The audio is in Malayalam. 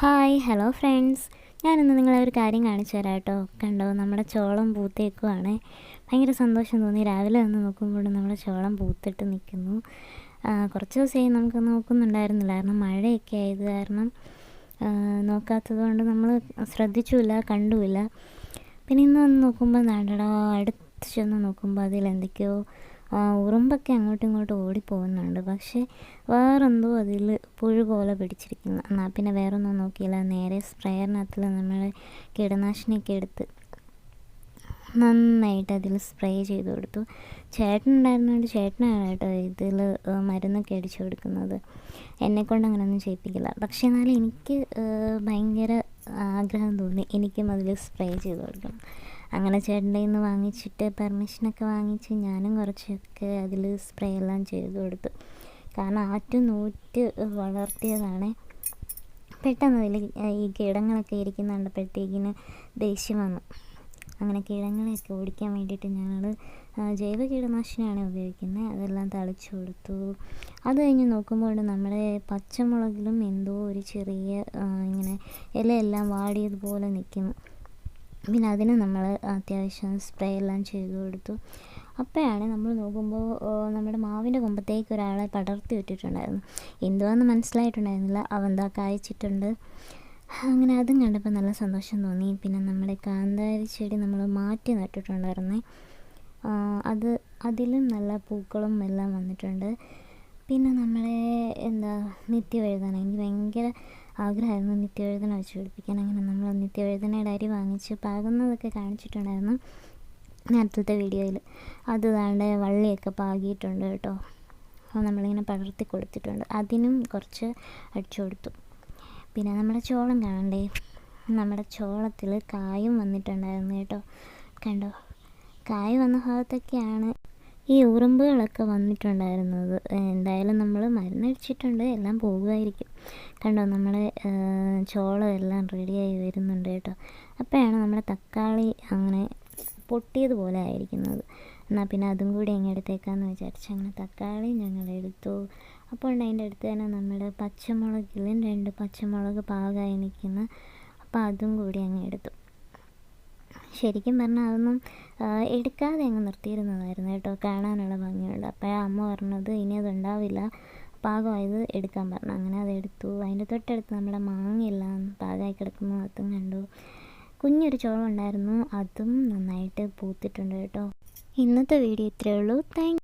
Hi hello friends. ഞാനിന്ന് നിങ്ങളെ ഒരു കാര്യം കാണിച്ചു തരാം കേട്ടോ. കണ്ടോ നമ്മുടെ ചോളം പൂത്തേക്കുവാണ്. ഭയങ്കര സന്തോഷം തോന്നി. രാവിലെ വന്ന് നോക്കുമ്പോൾ നമ്മുടെ ചോളം പൂത്തിട്ട് നിൽക്കുന്നു. കുറച്ച് ദിവസമായി നമുക്ക് നോക്കുന്നുണ്ടായിരുന്നില്ല. കാരണം മഴയൊക്കെ ആയത് കാരണം നോക്കാത്തത് കൊണ്ട് നമ്മൾ ശ്രദ്ധിച്ചുമില്ല കണ്ടുമില്ല. പിന്നെ ഇന്ന് വന്ന് നോക്കുമ്പോൾ നാടടാ അടുത്ത് ചെന്ന് നോക്കുമ്പോൾ അതിലെന്തൊക്കെയോ ഉറുമ്പൊക്കെ അങ്ങോട്ടും ഇങ്ങോട്ടും ഓടിപ്പോകുന്നുണ്ട്. പക്ഷേ വേറെന്തോ അതിൽ പുഴു പോലെ പിടിച്ചിരിക്കുന്നു. എന്നാൽ പിന്നെ വേറൊന്നും നോക്കിയില്ല. നേരെ സ്പ്രേയറിനകത്തിൽ നമ്മൾ കീടനാശിനിയൊക്കെ എടുത്ത് നന്നായിട്ട് അതിൽ സ്പ്രേ ചെയ്ത് കൊടുത്തു. ചേട്ടൻ ഉണ്ടായിരുന്നതുകൊണ്ട് ചേട്ടനാണ് കേട്ടോ ഇതിൽ മരുന്നൊക്കെ അടിച്ചു കൊടുക്കുന്നത്. എന്നെക്കൊണ്ട് അങ്ങനെയൊന്നും ചെയ്യിപ്പിക്കില്ല. പക്ഷേ എന്നാലും എനിക്ക് ഭയങ്കര ആഗ്രഹം തോന്നി എനിക്കും അതിൽ സ്പ്രേ ചെയ്ത് കൊടുക്കണം. അങ്ങനെ ചേട്ടന്റെ നിന്ന് വാങ്ങിച്ചിട്ട് പെർമിഷനൊക്കെ വാങ്ങിച്ച് ഞാനും കുറച്ചൊക്കെ അതിൽ സ്പ്രേ എല്ലാം ചെയ്ത് കൊടുത്തു. കാരണം ആറ്റും നൂറ്റ് വളർത്തിയതാണ്. പെട്ടെന്ന് അതിൽ ഈ കീടങ്ങളൊക്കെ ഇരിക്കുന്ന കണ്ടപ്പോഴത്തേക്കിന് ദേഷ്യം വന്നു. അങ്ങനെ കീടങ്ങളെയൊക്കെ ഓടിക്കാൻ വേണ്ടിയിട്ട് ഞങ്ങൾ ജൈവ കീടനാശിനിയാണ് ഉപയോഗിക്കുന്നത്. അതെല്ലാം തളിച്ചു കൊടുത്തു. അത് കഴിഞ്ഞ് നോക്കുമ്പോൾ നമ്മുടെ പച്ചമുളകിലും എന്തോ ഒരു ചെറിയ ഇങ്ങനെ ഇലയെല്ലാം വാടിയതുപോലെ നിൽക്കുന്നു. പിന്നെ അതിന് നമ്മൾ അത്യാവശ്യം സ്പ്രേ എല്ലാം ചെയ്ത് കൊടുത്തു. അപ്പോഴാണ് നമ്മൾ നോക്കുമ്പോൾ നമ്മുടെ മാവിന്റെ കൊമ്പത്തേക്ക് ഒരാളെ പടർത്തി വിട്ടിട്ടുണ്ടായിരുന്നു. എന്തുവാന്ന് മനസ്സിലായിട്ടുണ്ടായിരുന്നില്ല. അവന്താ കായ്ച്ചിട്ടുണ്ട്. അങ്ങനെ അതും കണ്ടപ്പോൾ നല്ല സന്തോഷം തോന്നി. പിന്നെ നമ്മുടെ കാന്താരി ചെടി നമ്മൾ മാറ്റി നട്ടിട്ടുണ്ടായിരുന്നേ. അത് അതിലും നല്ല പൂക്കളും എല്ലാം വന്നിട്ടുണ്ട്. പിന്നെ നമ്മളെ എന്താ നിത്യവഴുതന. എനിക്ക് ഭയങ്കര ആഗ്രഹമായിരുന്നു നിത്യവഴുതന വെച്ച് പിടിപ്പിക്കാൻ. അങ്ങനെ നമ്മൾ നിത്യവഴുതനയുടെ അരി വാങ്ങിച്ച് പാകുന്നതൊക്കെ കാണിച്ചിട്ടുണ്ടായിരുന്നു നേരത്തെ വീഡിയോയിൽ. അത് താണ്ട് വള്ളിയൊക്കെ പാകിയിട്ടുണ്ട് കേട്ടോ. അപ്പോൾ നമ്മളിങ്ങനെ പടർത്തി കൊടുത്തിട്ടുണ്ട്. അതിനും കുറച്ച് അടിച്ചു കൊടുത്തു. പിന്നെ നമ്മുടെ ചോളം കാണണ്ടേ? നമ്മുടെ ചോളത്തിൽ കായും വന്നിട്ടുണ്ടായിരുന്നു കേട്ടോ. കണ്ടോ? കായ് വന്ന ഭാഗത്തൊക്കെയാണ് ഈ ഉറുമ്പുകളൊക്കെ വന്നിട്ടുണ്ടായിരുന്നത്. എന്തായാലും നമ്മൾ മരുന്നടിച്ചിട്ടുണ്ട് എല്ലാം പോകുമായിരിക്കും. കണ്ടോ നമ്മുടെ ചോളം എല്ലാം റെഡിയായി വരുന്നുണ്ട് കേട്ടോ. അപ്പോഴാണ് നമ്മുടെ തക്കാളി അങ്ങനെ പൊട്ടിയതുപോലെ ആയിരിക്കുന്നത്. എന്നാൽ പിന്നെ അതും കൂടി അങ്ങ് എടുത്തേക്കാന്ന് വിചാരിച്ചു അങ്ങനെ തക്കാളി ഞങ്ങൾ എടുത്തു. അപ്പോൾ അതിന്റെ അടുത്ത് തന്നെ നമ്മുടെ പച്ചമുളകിലും രണ്ട് പച്ചമുളക് പാകമായി നിൽക്കുന്ന അപ്പോൾ അതും കൂടി അങ്ങ് എടുത്തു. ശരിക്കും പറഞ്ഞാൽ അതൊന്നും എടുക്കാതെ അങ്ങ് നിർത്തിയിരുന്നതായിരുന്നു കേട്ടോ. കാണാനുള്ള ഭംഗിയുണ്ട്. അപ്പോഴാണ് അമ്മ പറഞ്ഞത് ഇനി അതുണ്ടാവില്ല. പാകമായത് എടുക്കാൻ പറഞ്ഞു. അങ്ങനെ അത് എടുത്തു അതിന്റെ തൊട്ടടുത്ത് നമ്മുടെ മാങ്ങയെല്ലാം പാകമായി കിടക്കുന്നു അതും കണ്ടു. കുഞ്ഞൊരു ചോളം ഉണ്ടായിരുന്നു അതും നന്നായിട്ട് പൂത്തിട്ടുണ്ട് കേട്ടോ. ഇന്നത്തെ വീഡിയോ ഇത്രയേ ഉള്ളൂ. താങ്ക്